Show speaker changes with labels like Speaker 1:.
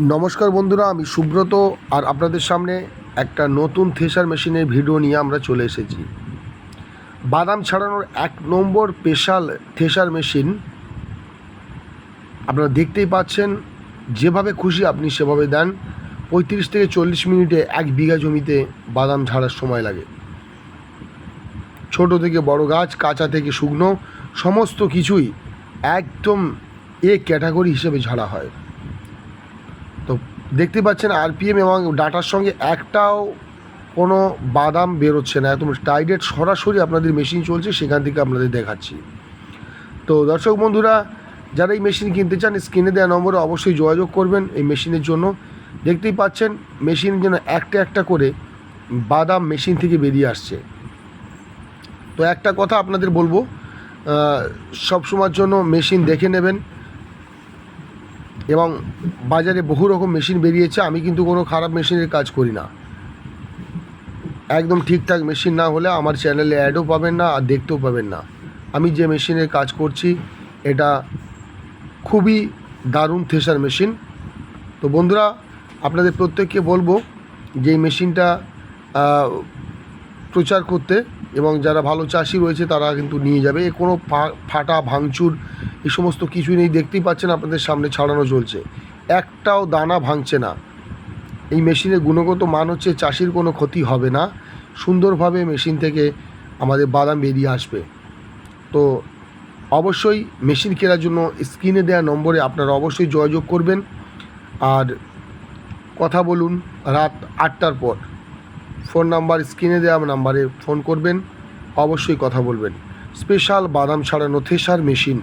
Speaker 1: নমস্কার বন্ধুরা, আমি সুব্রত আর আপনাদের সামনে একটা নতুন থেসার মেশিনের ভিডিও নিয়ে আমরা চলে এসেছি। বাদাম ছাড়ানোর এক নম্বর স্পেশাল থেসার মেশিন আপনারা দেখতেই পাচ্ছেন, যেভাবে খুশি আপনি সেভাবে দেন। পঁয়ত্রিশ থেকে চল্লিশ মিনিটে এক বিঘা জমিতে বাদাম ঝাড়ার সময় লাগে। ছোট থেকে বড় গাছ, কাঁচা থেকে শুকনো, সমস্ত কিছুই একদম এ ক্যাটাগরি হিসেবে ঝাড়া হয়। তো দেখতে পাচ্ছেন আরপিএম এবং ডাটার সঙ্গে একটাও কোনো বাদাম বেরোচ্ছে না। একদম টাইডেড সরাসরি আপনাদের মেশিন চলছে, সেখান থেকে আপনাদের দেখাচ্ছি। তো দর্শক বন্ধুরা, যারা এই মেশিন কিনতে চান, স্ক্রিনে দেওয়া নম্বরে অবশ্যই যোগাযোগ করবেন এই মেশিনের জন্য। দেখতেই পাচ্ছেন মেশিন যেন একটা একটা করে বাদাম মেশিন থেকে বেরিয়ে আসছে। তো একটা কথা আপনাদের বলব সব সময়ের জন্য মেশিন দেখে নেবেন। এবং বাজারে বহু রকম মেশিন বেরিয়েছে, আমি কিন্তু কোনো খারাপ মেশিনের কাজ করি না। একদম ঠিকঠাক মেশিন না হলে আমার চ্যানেলে অ্যাডও পাবেন না, আর দেখতেও পাবেন না। আমি যে মেশিনের কাজ করছি, এটা খুবই দারুণ থেসার মেশিন। তো বন্ধুরা, আপনাদের প্রত্যেককে বলব যে মেশিনটা প্রচার করতে এবং যারা ভালো চাষি রয়েছে তারা কিন্তু নিয়ে যাবে। এ কোনো ফাটা, ভাঙচুর এই সমস্ত কিছুই নেই। দেখতেই পাচ্ছেন আপনাদের সামনে ছাড়ানো চলছে। একটাও দানা ভাঙছে না। এই মেশিনের গুণগত মান হচ্ছে চাষির কোনো ক্ষতি হবে না। সুন্দরভাবে মেশিন থেকে আমাদের বাদাম বেরিয়ে আসবে। তো অবশ্যই মেশিন কেনার জন্য স্ক্রিনে দেওয়া নম্বরে আপনারা অবশ্যই যোগাযোগ করবেন। আর কথা বলুন রাত আটটার পর। ফোন নাম্বার, স্ক্রিনে দেওয়া নাম্বারে ফোন করবেন। অবশ্যই কথা বলবেন। স্পেশাল বাদাম ছাড়ানো থেসার মেশিন।